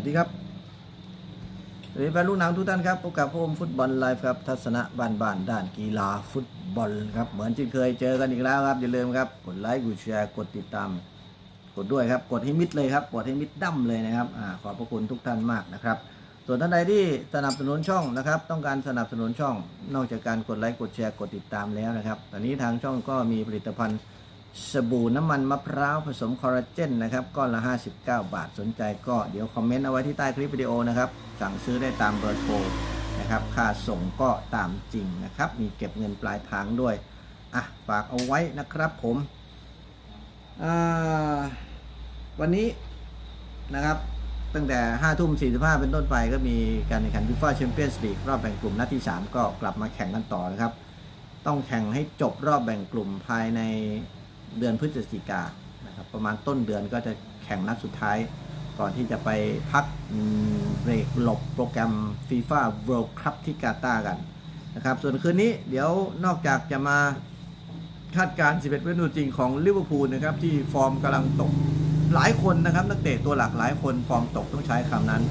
วัสดีครับสวัสดีแฟนลูกหนังทุกท่านครับพบกับผมฟุตบอลไลฟ์ครับ ทัศนะบ้านบ้านด้านกีฬาฟุตบอลครับ เหมือนที่เคยเจอกันอีกแล้วครับ อย่าลืมครับ กดไลค์ กดแชร์ กดติดตาม กดด้วยครับ กดให้มิดเลยครับ กดให้มิดดั้มเลยนะครับอขอบพระคุณทุกท่านมากนะครับ ส่วนท่านใดที่สนับสนุนช่องนะครับ ต้องการสนับสนุนช่อง นอกจากการกดไลค์ กดแชร์ กดติดตามแล้วนะครับ ตอนนี้ทางช่องก็มีผลิตภัณฑ์ สบู่น้ำมันมะพร้าวผสมคอลลาเจนนะครับก้อนละ 59 บาทสนใจก็เดี๋ยวคอมเมนต์เอาไว้ที่ใต้คลิปวิดีโอนะครับ สั่งซื้อได้ตามเบอร์โทรนะครับค่าส่งก็ตามจริงนะครับ มีเก็บเงินปลายทางด้วยอะฝากเอาไว้นะครับผมวันนี้นะครับตั้งแต่ 5 ทุ่ม 45 เป็นต้นไปก็มีการแข่งขันฟีฟ่าแชมเปี้ยนส์ลีกรอบแบ่งกลุ่มนัดที่ 3 ก็กลับมาแข่งกันต่อนะครับ ต้องแข่งให้จบรอบแบ่งกลุ่มภายใน เดือนพฤศจิกานะครับประมาณต้นเดือนก็จะแข่งนัดสุดท้าย ก่อนที่จะไปพักเบรกหลบโปรแกรม FIFA World Cup ที่กาตาร์กันนะครับส่วนคืนนี้เดี๋ยวนอกจากจะมาคาดการณ์ 11เมนูจริงของลิเวอร์พูลนะครับที่ฟอร์มกำลังตกหลายคนนะครับนักเตะตัวหลักหลายคนฟอร์มตกต้องใช้คำนั้น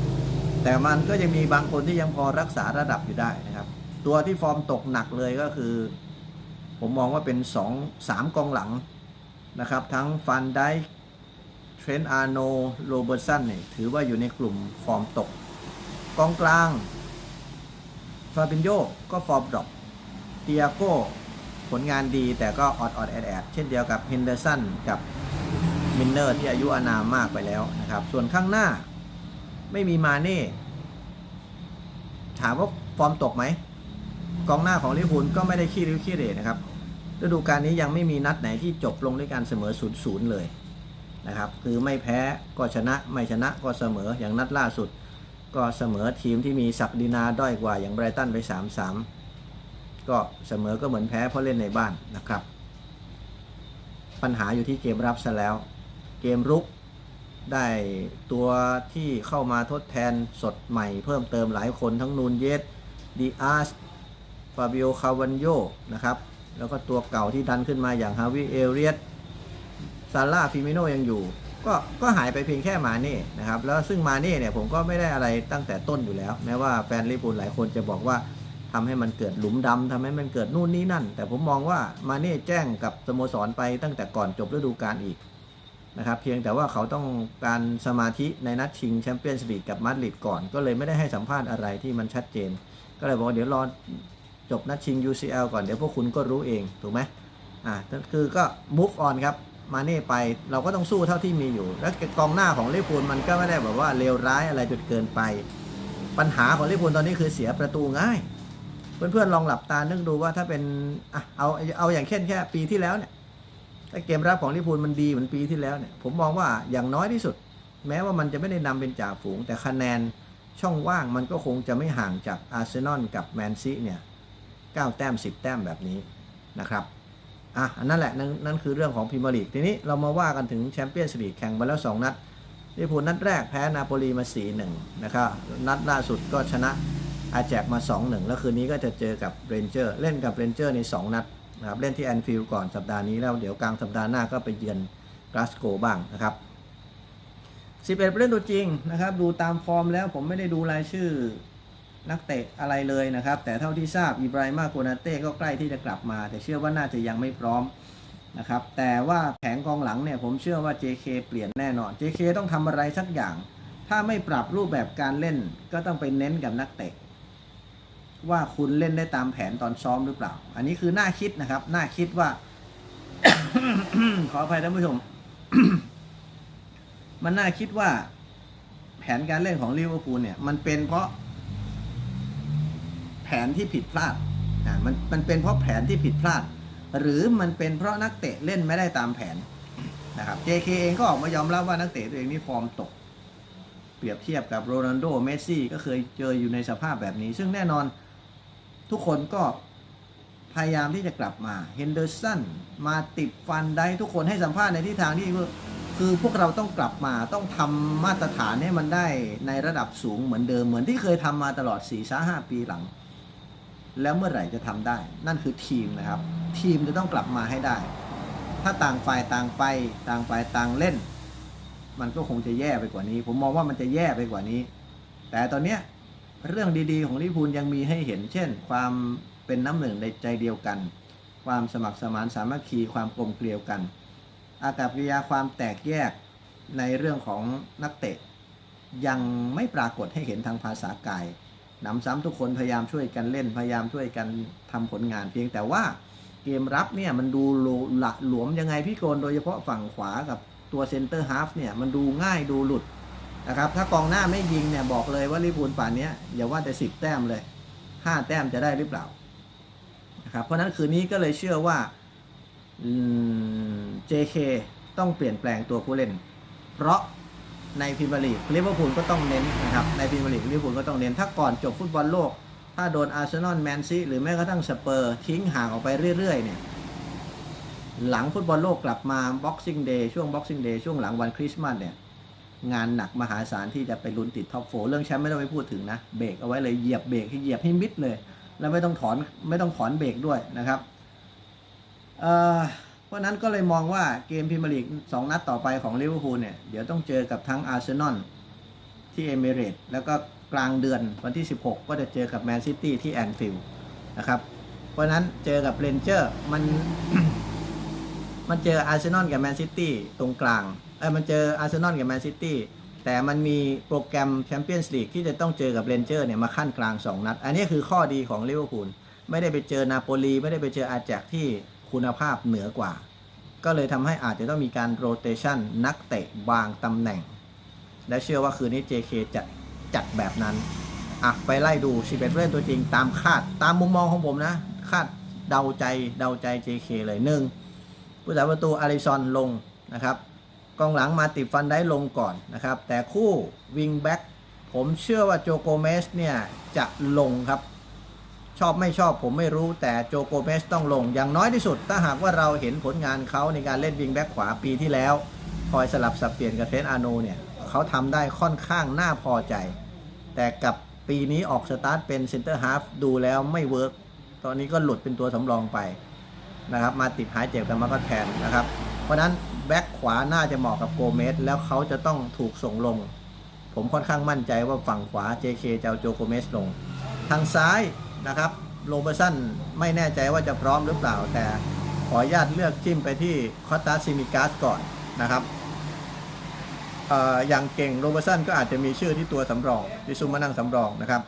แต่มันก็ยังมีบางคนที่ยังพอรักษาระดับอยู่ได้นะครับ ตัวที่ฟอร์มตกหนักเลยก็คือ ผมมองว่าเป็น 2 3 กองหลัง นะครับ ทั้งฟันไดเทรนอาร์โนโรเบอร์สันเนี่ยถือว่าอยู่ในกลุ่มฟอร์มตก กองกลางฟาบินโยก็ฟอร์มดรอปเตียโก้ผลงานดีแต่ก็ออดออดแอดแอดเช่นเดียวกับเฮนเดอร์สันกับมินเนอร์ที่อายุอานามมากไปแล้วนะครับ ส่วนข้างหน้าไม่มีมาเน่ถามว่าฟอร์มตกไหมกองหน้าของลิเวอร์พูลก็ไม่ได้ขี้ริ้วขี้เร่นะครับ ฤดูกาลนี้ยังไม่มีนัดไหนที่จบลงด้วยการเสมอ0ูนย์เลยนะครับคือไม่แพ้ก็ชนะไม่ชนะก็เสมออย่างนัดล่าสุด ก็เสมอทีมที่มีศักดินาด้อยกว่าอย่างไบรตันไป 3-3 ก็เสมอก็เหมือนแพ้เพราะเล่นในบ้านนะครับ ปัญหาอยู่ที่เกมรับซะแล้ว เกมรุกได้ตัวที่เข้ามาทดแทนสดใหม่เพิ่มเติมหลายคนทั้งนูนเยสดีอาร์สฟาบิโอคาวันโยนะครับ แล้วก็ตัวเก่าที่ดันขึ้นมาอย่างฮาวิเอเรียสซาร่าฟิมิโนยังอยู่ ก็ก็หายไปเพียงแค่มาเน่นะครับ แล้วซึ่งมาเน่เนี่ยผมก็ไม่ได้อะไรตั้งแต่ต้นอยู่แล้ว แม้ว่าแฟนลิเวอร์พูลหลายคนจะบอกว่าทำให้มันเกิดหลุมดำทำให้มันเกิดนู่นนี่นั่น แต่ผมมองว่ามาเน่แจ้งกับสโมสรไปตั้งแต่ก่อนจบฤดูกาลอีกนะครับ เพียงแต่ว่าเขาต้องการสมาธิในนัดชิงแชมเปี้ยนส์ลีกกับมาดริดก่อน ก็เลยไม่ได้ให้สัมภาษณ์อะไรที่มันชัดเจน ก็เลยบอกเดี๋ยวรอ จบนัดชิง UCL ก่อนเดี๋ยวพวกคุณก็รู้เองถูกไหมอ่าคือก็ move on ครับมาเน่ไปเราก็ต้องสู้เท่าที่มีอยู่ แล้วกองหน้าของลิเวอร์พูลมันก็ไม่ได้แบบว่าเลวร้ายอะไรจนเกินไป ปัญหาของลิเวอร์พูลตอนนี้คือเสียประตูง่าย เพื่อนๆลองหลับตานึกดูว่าถ้าเป็นอะเอาเอาอย่างเช่นแค่ปีที่แล้วเนี่ยถ้าเกมรับของลิเวอร์พูลมันดีเหมือนปีที่แล้วเนี่ยผมมองว่าอย่างน้อยที่สุด แม้ว่ามันจะไม่ได้นำเป็นจ่าฝูง แต่คะแนนช่องว่างมันก็คงจะไม่ห่างจากอาร์เซนอลกับแมนซีเนี่ย 9 แต้ม 10 แต้มแบบนี้นะครับอะอันนั่นแหละนั่นนั่นคือเรื่องของพรีเมียร์ลีกทีนี้เรามาว่ากันถึงแชมเปี้ยนส์ลีกแข่งมาแล้ว 2 นัดลิเวอร์พูลนัดแรกแพ้นาโปลีมา 4-1 นะครับ นัดล่าสุดก็ชนะอาแจกมา 2-1 แล้วคืนนี้ก็จะเจอกับเรนเจอร์เล่นกับเรนเจอร์ใน 2 นัดนะครับเล่นที่แอนฟิลด์ก่อนสัปดาห์นี้แล้วเดี๋ยวกลางสัปดาห์หน้าก็ไปเยือนกลาสโกบ้างนะครับ 11ผู้เล่นตัวจริงนะครับ ดูตามฟอร์มแล้วผมไม่ได้ดูรายชื่อ นักเตะอะไรเลยนะครับ แต่เท่าที่ทราบอิบราฮิมาโกนาเต้ก็ใกล้ที่จะกลับมา แต่เชื่อว่าน่าจะยังไม่พร้อมนะครับแต่ว่าแผงกองหลังเนี่ยผมเชื่อว่า JK เปลี่ยนแน่นอน JK ต้องทำอะไรสักอย่าง ถ้าไม่ปรับรูปแบบการเล่นก็ต้องไปเน้นกับนักเตะ ว่าคุณเล่นได้ตามแผนตอนซ้อมหรือเปล่า อันนี้คือน่าคิดนะครับ น่าคิดว่า ขออภัยท่านผู้ชม มันน่าคิดว่า แผนการเล่นของลิเวอร์พูลเนี่ย มันเป็นเพราะ ผนที่ผิดพลาดอ่ามันมันเป็นเพราะแผนที่ผิดพลาด หรือมันเป็นเพราะนักเตะเล่นไม่ได้ตามแผนนะครับ JK เองก็ออกมายอมรับว่านักเตะตัวเองนี่ฟอร์มตก เปรียบเทียบกับโรนัลโดเมสซี่ก็เคยเจออยู่ในสภาพแบบนี้ ซึ่งแน่นอนทุกคนก็พยายามที่จะกลับมาเฮนเดอร์สันมาติดฟันได้ทุกคนให้สัมภาษณ์ในทิศทางที่คือพวกเราต้องกลับมาต้องทำมาตรฐานให้มันได้ในระดับสูงเหมือนเดิมเหมือนที่เคยทำมาตลอด4ี่ห้าปีหลัง แล้วเมื่อไหร่จะทำได้ นั่นคือทีมนะครับ ทีมจะต้องกลับมาให้ได้ ถ้าต่างฝ่ายต่างไปต่างฝ่ายต่างเล่น มันก็คงจะแย่ไปกว่านี้ ผมมองว่ามันจะแย่ไปกว่านี้ แต่ตอนเนี้ยเรื่องดีๆ ของลิพูลยังมีให้เห็น เช่น ความเป็นน้ำหนึ่งในใจเดียวกัน ความสมัครสมานสามัคคีความกลมเกลียวกัน อากับกิริยาความแตกแยกในเรื่องของนักเตะ ยังไม่ปรากฏให้เห็นทางภาษากาย หนำซ้ำทุกคนพยายามช่วยกันเล่นพยายามช่วยกันทำผลงาน เพียงแต่ว่าเกมรับเนี่ยมันดูหละหลวมยังไงพี่โกนโดยเฉพาะฝั่งขวากับตัวเซนเตอร์ฮาฟเนี่ยมันดูง่ายดูหลุดนะครับถ้ากองหน้าไม่ยิงเนี่ยบอกเลยว่าลิเวอร์พูลป่านนี้อย่าว่าแต่สิบแต้มเลยห้าแต้มจะได้หรือเปล่านะครับเพราะนั้นคืนนี้ก็เลยเชื่อว่า JK ต้องเปลี่ยนแปลงตัวผู้เล่น เพราะ ในพรีเมียร์ลีกลิเวอร์พูลก็ต้องเน้นนะครับในพรีเมียร์ลีกลิเวอร์พูลก็ต้องเน้นถ้าก่อนจบฟุตบอลโลก ถ้าโดนอาร์เซนอลแมนซีหรือแม้กระทั่งสเปอร์ทิ้งห่างออกไปเรื่อยๆเนี่ยหลังฟุตบอลโลกกลับมา Boxing Day ช่วง Boxing Day ช่วงหลังวันคริสต์มาสเนี่ยงานหนักมหาศาลที่จะไปลุ้นติดท็อปโฟเรื่องแชมป์ไม่ต้องไปพูดถึงนะเบรกเอาไว้เลยเหยียบเบรกให้เหยียบให้มิดเลย แล้วไม่ต้องถอนไม่ต้องถอนเบรกด้วยนะครับเอ่อ เพราะนั้นก็เลยมองว่าเกมพรีเมียร์ลีกสองนัดต่อไปของลิเวอร์พูลเนี่ย เดี๋ยวต้องเจอกับทั้งอาร์เซนอลที่เอมิเรตส์แล้วก็กลางเดือนวันที่ 16 ก็จะเจอกับแมนซิตี้ที่แอนฟิลด์นะครับ เพราะฉะนั้นเจอกับเรนเจอร์มันมันเจออาร์เซนอลกับแมนซิตี้ตรงกลางเออมันเจออาร์เซนอลกับแมนซิตี้แต่มันมีโปรแกรมแชมเปี้ยนส์ลีกที่จะต้องเจอกับเรนเจอร์เนี่ยมาขั้นกลาง 2 นัด อันนี้คือข้อดีของลิเวอร์พูลไม่ได้ไปเจอนาโปลีไม่ได้ไปเจออาแจกที่ คุณภาพเหนือกว่า ก็เลยทำให้อาจจะต้องมีการโรเตชันนักเตะบางตำแหน่ง และเชื่อว่าคืนนี้ JK จะจัดแบบนั้นอะไปไล่ดู 11เล่นตัวจริงตามคาดตามมุมมองของผมนะ คาดเดาใจเดาใจ JK เลยหนึ่งผู้สาประตูอาริซอนลงนะครับกองหลังมาติดฟันได้ลงก่อนนะครับ แต่คู่วิงแบ็กผมเชื่อว่าโจโกเมสเนี่ยจะลงครับ ชอบไม่ชอบผมไม่รู้แต่โจโกเมสต้องลง อย่างน้อยที่สุด ถ้าหากว่าเราเห็นผลงานเขาในการเล่นวิงแบ็กขวาปีที่แล้ว คอยสลับสับเปลี่ยนกับเทรนอาโนเนี่ยเขาทำได้ค่อนข้างน่าพอใจ แต่กับปีนี้ออกสตาร์ทเป็นเซนเตอร์ฮาฟดูแล้วไม่เวิร์กตอนนี้ก็หลุดเป็นตัวสำรองไปนะครับมาติดหายเจ็บกันมาก็แทนนะครับ เพราะฉะนั้นแบ็คขวาน่าจะเหมาะกับโกเมสแล้วเขาจะต้องถูกส่งลง ผมค่อนข้างมั่นใจว่าฝั่งขวา JK จะเอาโจโกเมสลง ทางซ้าย นะครับโรเบอร์สันไม่แน่ใจว่าจะพร้อมหรือเปล่า แต่ขออนุญาตเลือกจิ้มไปที่คอตตาซิมิกาสก่อนนะครับออย่างเก่งโรเบอร์สันก็อาจจะมีชื่อที่ตัวสำรองที่ซุมมานั่งสำรองนะครับ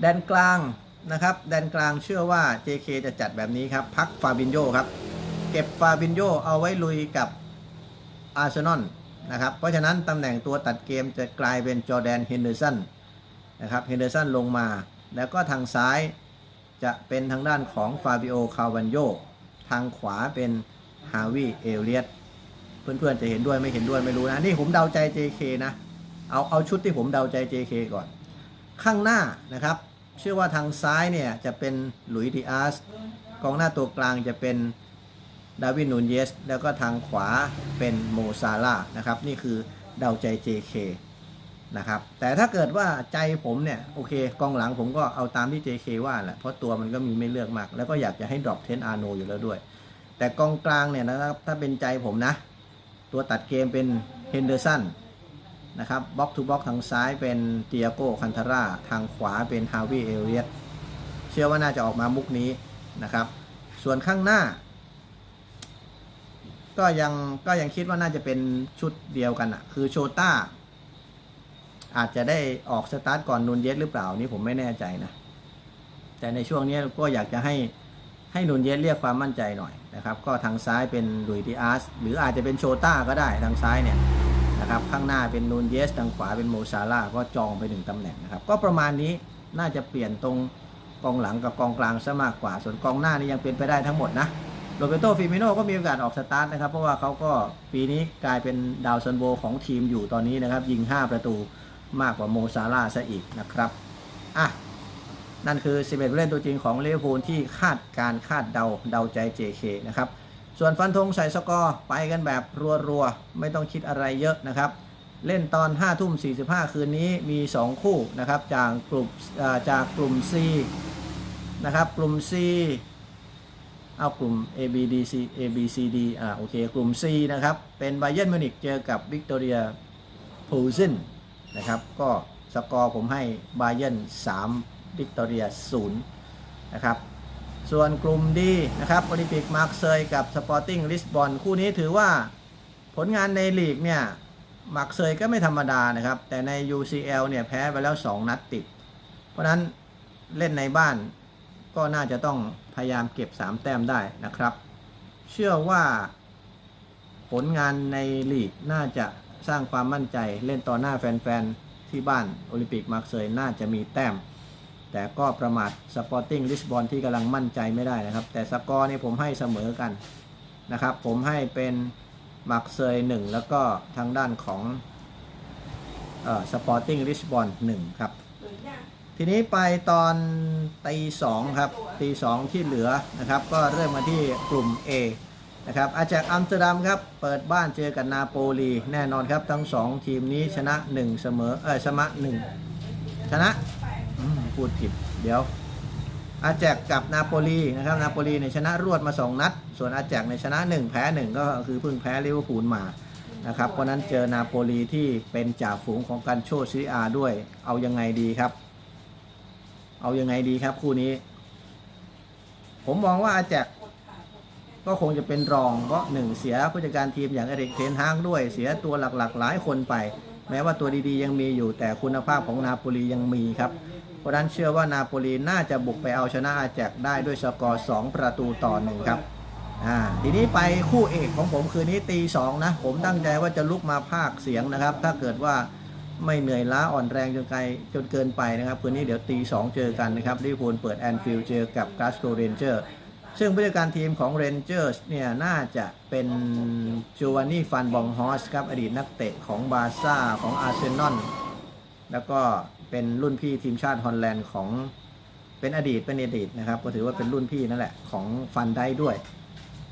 แดนกลางนะครับ แดนกลางเชื่อว่า JK จะจัดแบบนี้ครับ พักฟาบินโยครับ เก็บฟาบินโยเอาไว้ลุยกับอาร์เซนอลนะครับ เพราะฉะนั้นตำแหน่งตัวตัดเกมจะกลายเป็นจอแดนเฮนเดอร์สันนะครับ เฮนเดอร์สันลงมา แล้วก็ทางซ้ายจะเป็นทางด้านของฟาบิโอ คาวันโย ทางขวาเป็นฮาวิเอเลียตเพื่อนๆจะเห็นด้วยไม่เห็นด้วยไม่รู้นะ นี่ผมเดาใจ JK นะ เอาเอาชุดที่ผมเดาใจ JK ก่อน ข้างหน้านะครับ เชื่อว่าทางซ้ายเนี่ยจะเป็นหลุยส์ดิอาส กองหน้าตัวกลางจะเป็นดาวินนูนเยส แล้วก็ทางขวาเป็นโมซาลานะครับ นี่คือเดาใจ JK นะครับ แต่ถ้าเกิดว่าใจผมเนี่ยโอเคกองหลังผมก็เอาตามที่ JK ว่าแหละเพราะตัวมันก็มีไม่เลือกมาก แล้วก็อยากจะให้ดรอปเทนอาโนอยู่แล้วด้วย แต่กองกลางเนี่ยนะครับถ้าเป็นใจผมนะ ตัวตัดเกมเป็นเฮนเดอร์สันนะครับบล็อกทูบล็อกทางซ้ายเป็นเตียโกคันทาร่าทางขวาเป็นฮาวิเอเลียตเชื่อว่าน่าจะออกมามุกนี้นะครับ ส่วนข้างหน้า ก็ยังก็ยังคิดว่าน่าจะเป็นชุดเดียวกันอะคือโชต้า อาจจะได้ออกสตาร์ทก่อนนูนเยสหรือเปล่านี่ผมไม่แน่ใจนะ แต่ในช่วงนี้ก็อยากจะให้ให้นุนเยสเรียกความมั่นใจหน่อยนะครับ ก็ทางซ้ายเป็นลุยดิอาสหรืออาจจะเป็นโชต้าก็ได้ทางซ้ายเนี่ยนะครับ ข้างหน้าเป็นนูนเยสทางขวาเป็นโมซาร่าก็จองไปหนึ่งตำแหน่งนะครับ ก็ประมาณนี้น่าจะเปลี่ยนตรงกองหลังกับกองกลางซะมากกว่า ส่วนกองหน้านี่ยังเป็นไปได้ทั้งหมดนะโรเบโตฟิมิโนก็มีโอกาสออกสตาร์ทนะครับ เพราะว่าเขาก็ปีนี้กลายเป็นดาวซันโบของทีมอยู่ตอนนี้นะครับ ยิง 5 ประตู มากกว่าโมซาร่าซะอีกนะครับอะนั่นคือ 11ผู้เล่นตัวจริงของลิเวอร์พูลที่คาดการคาดเดาเดาใจ JK นะครับส่วนฟันธงใส่สกอร์ไปกันแบบรัวๆ ไม่ต้องคิดอะไรเยอะนะครับ เล่นตอน5ทุ่ม 45 คืนนี้มี 2 คู่นะครับจากกลุ่มจากกลุ่ม C นะครับกลุ่ม C เอากลุ่ม A B D C A B C D อ่าโอเค กลุ่ม C นะครับ เป็นไบเยนมิวนิกเจอกับวิกตอเรียพูเซน นะครับ ก็สกอร์ผมให้ไบเย r n 3วิกตอเรีย0นะครับ ส่วนกลุ่มดีนะครับโอลิมปิกมาร์เซยกับสปอร์ติ้งลิสบอนคู่นี้ถือว่าผลงานในลีกเนี่ยมาร์เซยก็ไม่ธรรมดานะครับ แต่ใน UCL เนี่ยแพ้ไปแล้ว 2 นัดติด เพราะนั้นเล่นในบ้านก็น่าจะต้องพยายามเก็บ 3 แต้มได้นะครับ เชื่อว่าผลงานในลีกน่าจะ สร้างความมั่นใจเล่นต่อหน้าแฟนๆ ที่บ้านโอลิมปิกมาร์เซยน่าจะมีแต้ม แต่ก็ประมาทสปอร์ติ้งลิสบอนที่กำลังมั่นใจไม่ได้นะครับ แต่สกอร์นี่ผมให้เสมอกันนะครับ ผมให้เป็นมาร์เซยหนึ่งแล้วก็ทางด้านของสปอร์ติ้งลิสบอนหนึ่งครับ ทีนี้ไปตอนตีสองครับตีสองที่เหลือนะครับ ก็เริ่มมาที่กลุ่ม A นะครับอาจากอัมสเตอร์ดัมครับเปิดบ้านเจอกับนาโปลีแน่นอนครับทั้งสองทีมนี้ชนะ 1 เสมอเออชนะ1ชนะพูดผิดเดี๋ยวอาแจกกับนาโปลีนะครับนาโปลีในยชนะรวดมา 2 นัด ส่วนอาแจกในยชนะ 1 แพ้ 1 ก็คือเพิ่งแพ้ลิเวอร์พูลมานะครับเพราะฉะนั้นเจอนาโปลีที่เป็นจ่าฝูงของการโชว์ซีอาด้วยเอายังไงดีครับ เอายังไงดีครับคู่นี้ ผมมองว่าอาแจก ก็คงจะเป็นรองเพราะหนึ่งเสียผู้จัดการทีมอย่างเอริกเทนฮางด้วยเสียตัวหลักๆ หลายคนไป แม้ว่าตัวดีๆยังมีอยู่แต่คุณภาพของนาโปลียังมีครับเพราะฉะนั้นเชื่อว่านาโปลีน่าจะบุกไปเอาชนะอาแจกได้ด้วยสกอร์ 2 ประตูต่อหนึ่งครับอ่าทีนี้ไปคู่เอกของผมคืนนี้ตีสองนะผมตั้งใจว่าจะลุกมาภาคเสียงนะครับ ถ้าเกิดว่าไม่เหนื่อยล้าอ่อนแรงจนไกลจนเกินไปนะครับคืนนี้เดี๋ยวตีสองเจอกันนะครับลิเวอร์พูลเปิดแอนฟิลด์เจอกับกาสโกเรนเจอร์ ซึ่งผู้จัดการทีมของเรนเจอร์สเนี่ย น่าจะเป็นจูวานนี่ฟันบองฮอสครับ อดีตนักเตะของบาร์ซ่าของอาร์เซนอลแล้วก็เป็นรุ่นพี่ทีมชาติฮอลแลนด์ของเป็นอดีตเป็นอดีตนะครับ ก็ถือว่าเป็นรุ่นพี่นั่นแหละ ของฟันได้ด้วย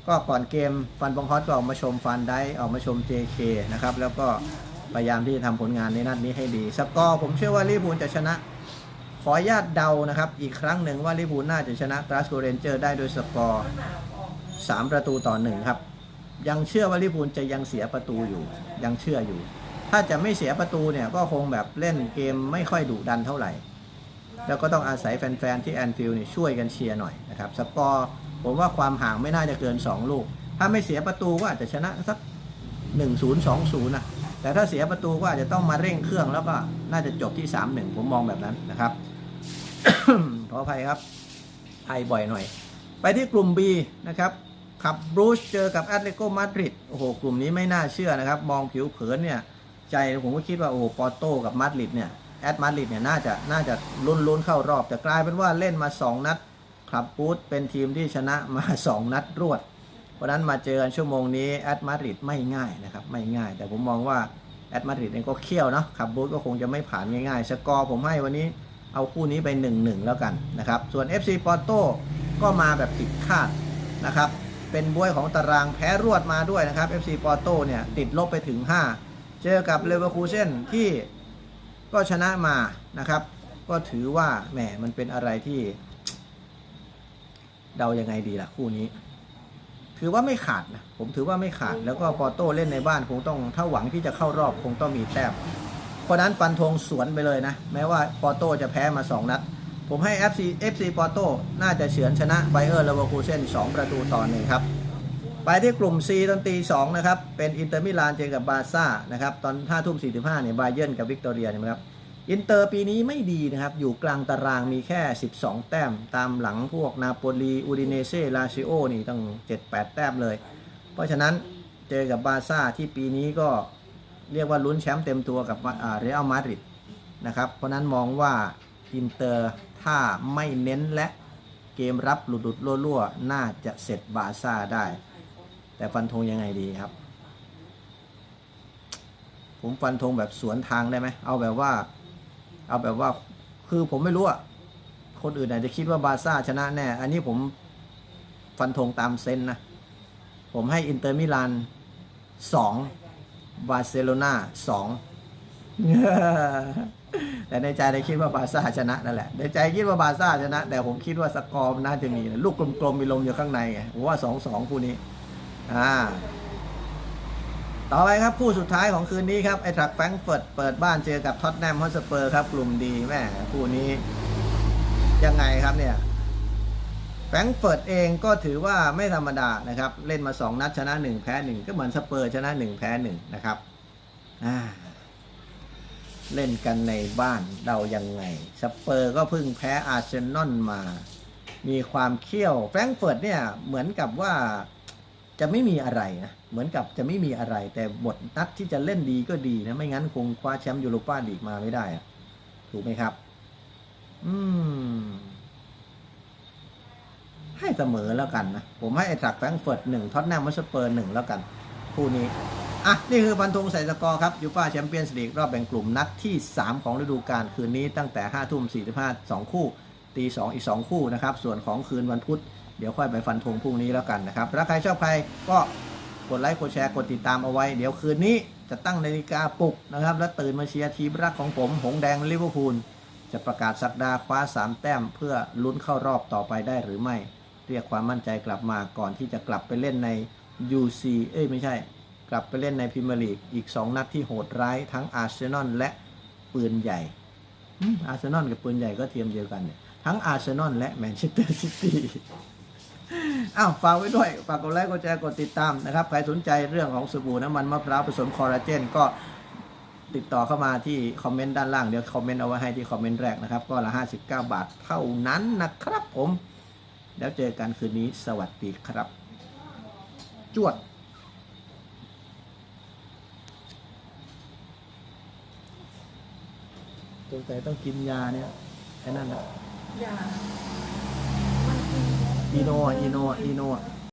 ก็ก่อนเกมฟันบองฮอสก็ออกมาชมฟันไดออกมาชม JK นะครับแล้วก็พยายามที่จะทำผลงานในนัดนี้ให้ดี สกอร์ผมเชื่อว่าลิเวอร์พูลจะชนะ ออนุญาตเดานะครับ อีกครั้งหนึ่งว่าลิเวอร์พูลน่าจะชนะกราสโกเรนเจอร์ได้โดยสกอร์3ประตูต่อหนึ่งครับ ยังเชื่อว่าลิเวอร์พูลจะยังเสียประตูอยู่ ยังเชื่ออยู่ ถ้าจะไม่เสียประตูเนี่ยก็คงแบบเล่นเกมไม่ค่อยดุดันเท่าไหร่ แล้วก็ต้องอาศัยแฟนๆที่แอนฟิลด์นี่ยช่วยกันเชียร์หน่อยนะครับสกอร์ผมว่าความห่างไม่น่าจะเกิน 2 ลูก ถ้าไม่เสียประตูก็อาจจะชนะสัก 1-0 2-0นะแต่ถ้าเสียประตูก็อาจจะต้องมาเร่งเครื่องแล้วก็น่าจะจบที่ 3-1 ผมมองแบบนั้นนะครับ ขออภัยครับไอบ่อยหน่อย ไปที่กลุ่ม B นะครับขับบรูชเจอกับแอตเลติโกมาดริดโอ้โห กลุ่มนี้ไม่น่าเชื่อนะครับ มองผิวเผินเนี่ย ใจผมก็คิดว่า โอ้โหปอร์โตกับมาดริดเนี่ยแอตมาดริดเนี่ยน่าจะน่าจะลุ้นลุ้นเข้ารอบ แต่กลายเป็นว่าเล่นมา 2 นัดขับบูธเป็นทีมที่ชนะมา 2 นัดรวด เพราะฉะนั้นมาเจอกันชั่วโมงนี้แอตมาดริดไม่ง่ายนะครับ ไม่ง่าย แต่ผมมองว่าแอตมาดริดเองก็เขี้ยวเนาะขับบูธก็คงจะไม่ผ่านง่ายๆสกอร์ผมให้วันนี้ เอาคู่นี้ไป 1-1 แล้วกันนะครับ ส่วน FC ปอร์โตก็มาแบบผิดคาดนะครับ เป็นบวยของตารางแพ้รวดมาด้วยนะครับ FC ปอร์โตเนี่ยติดลบไปถึง 5 เจอกับเลเวอร์คูเซนที่ก็ชนะมานะครับ ก็ถือว่าแหมมันเป็นอะไรที่ เดายังไงดีล่ะคู่นี้ ถือว่าไม่ขาดนะ ผมถือว่าไม่ขาด แล้วก็ปอร์โตเล่นในบ้านคงต้องถ้าหวังที่จะเข้ารอบคงต้องมีแต้ม เพราะนั้นฟันธงสวนไปเลยนะ แม้ว่าปอร์โตจะแพ้มา 2 นัด ผมให้ FC FC ปอร์โตน่าจะเฉือนชนะไบเออร์เลเวอร์คูเซน2ประตูต่อหนึ่งครับ ไปที่กลุ่ม C ตอนตี2นะครับ เป็นอินเตอร์มิลานเจอกับบาร์ซ่านะครับ ตอน5ทุ่ม45เนี่ยบาเยิร์นกับวิกตอเรียนะครับอินเตอร์ปีนี้ไม่ดีนะครับ อยู่กลางตารางมีแค่ 12 แต้ม ตามหลังพวกนาโปลีอูดิเนเซ่ลาซิโอนี่ตั้ง7-8 แต้มเลย เพราะฉะนั้นเจอกับบาร์ซ่าที่ปีนี้ก็ เรียกว่าลุ้นแชมป์เต็มตัวกับเรอัลมาดริดนะครับเพราะนั้นมองว่าอินเตอร์ถ้าไม่เน้นและเกมรับหลุดๆรั่วๆ น่าจะเสร็จบาซ่าได้ แต่ฟันธงยังไงดีครับ ผมฟันธงแบบสวนทางได้ไหมเอาแบบว่า เอาแบบว่าคือผมไม่รู้อะคนอื่นอาจจะคิดว่าบาซ่าชนะแน่ อันนี้ผมฟันธงตามเซนนะ ผมให้อินเตอร์มิลานสอง บาร์เซโลนาสองแต่ในใจได้คิดว่าบาร์ซ่าชนะนั่นแหละ ในใจคิดว่าบาร์ซ่าชนะ แต่ผมคิดว่าสกอร์น่าจะมีนะลูกกลมๆมีลมอยู่ข้างในไงผมว่าสองสองคู่นี้ อ่า ต่อไปครับคู่สุดท้ายของคืนนี้ครับไอ้ทรักแฟรงเฟิร์ตเปิดบ้านเจอกับท็อตแนมฮอสเปอร์ครับ กลุ่มดีแม่คู่นี้ ยังไงครับเนี่ย แฟรงเฟิร์ตเองก็ถือว่าไม่ธรรมดานะครับ เล่นมา 2 นัดชนะ 1 แพ้ 1 ก็เหมือนสเปอร์ชนะ 1 แพ้ 1 นะครับเล่นกันในบ้านเดายังไง สเปอร์ก็เพิ่งแพ้อาร์เซนอลมา มีความเขี้ยวแฟรงเฟิร์ตเนี่ยเหมือนกับว่าจะไม่มีอะไรนะเหมือนกับจะไม่มีอะไร แต่บทนัดที่จะเล่นดีก็ดีนะ ไม่งั้นคงคว้าแชมป์ยูโรปาลีกมาไม่ได้อะถูกไหมครับ อืม ให้เสมอแล้วกันนะ ผมให้ไอ้ตรักแฟรงเฟิร์ตหนึ่งท็อตแนมมัสเปอร์หนึ่งแล้วกันคู่นี้อะ นี่คือพันธงใส่สกอร์ครับยูฟ่าแชมเปี้ยนส์ลีกรอบแบ่งกลุ่มนัดที่ 3 ของฤดูกาลคืนนี้ตั้งแต่5ทุ่ม45 2 คู่ ตี 2 อีก 2 คู่นะครับ ส่วนของคืนวันพุธ เดี๋ยวค่อยไปฟันธงพรุ่งนี้แล้วกันนะครับถ้าใครชอบใครก็กดไลค์กดแชร์กดติดตามเอาไว้ เดี๋ยวคืนนี้จะตั้งนาฬิกาปลุกนะครับ แล้วตื่นมาเชียร์ทีมรักของผม หงแดงลิเวอร์พูลจะประกาศสักดาคว้า 3 แต้มเพื่อลุ้นเข้ารอบต่อไปได้หรือไม่ เรียกความมั่นใจกลับมาก่อนที่จะกลับไปเล่นใน UC เอ้ยไม่ใช่ กลับไปเล่นในพรีเมียร์ลีกอีก 2 นัดที่โหดร้ายทั้งอาร์เซนอลและปืนใหญ่อาร์เซนอลกับปืนใหญ่ก็เทียมเดียวกันเนี่ยทั้งอาร์เซนอลและแมนเชสเตอร์ซิตี้อ้าวฝากไว้ด้วยฝากกดไลค์กดแชร์กดติดตามนะครับ ใครสนใจเรื่องของสบู่น้ำมันมะพร้าวผสมคอลลาเจนก็ติดต่อเข้ามาที่คอมเมนต์ด้านล่าง เดี๋ยวคอมเมนต์เอาไว้ให้ที่คอมเมนต์แรกนะครับ ก็ละ 59 บาทเท่านั้นนะครับผม แล้วเจอกันคืนนี้สวัสดีครับ จวดสงสัยต้องกินยาเนี่ยไอ้นั่นนะอย่าอีโนอะอีโนอะอีโนอะ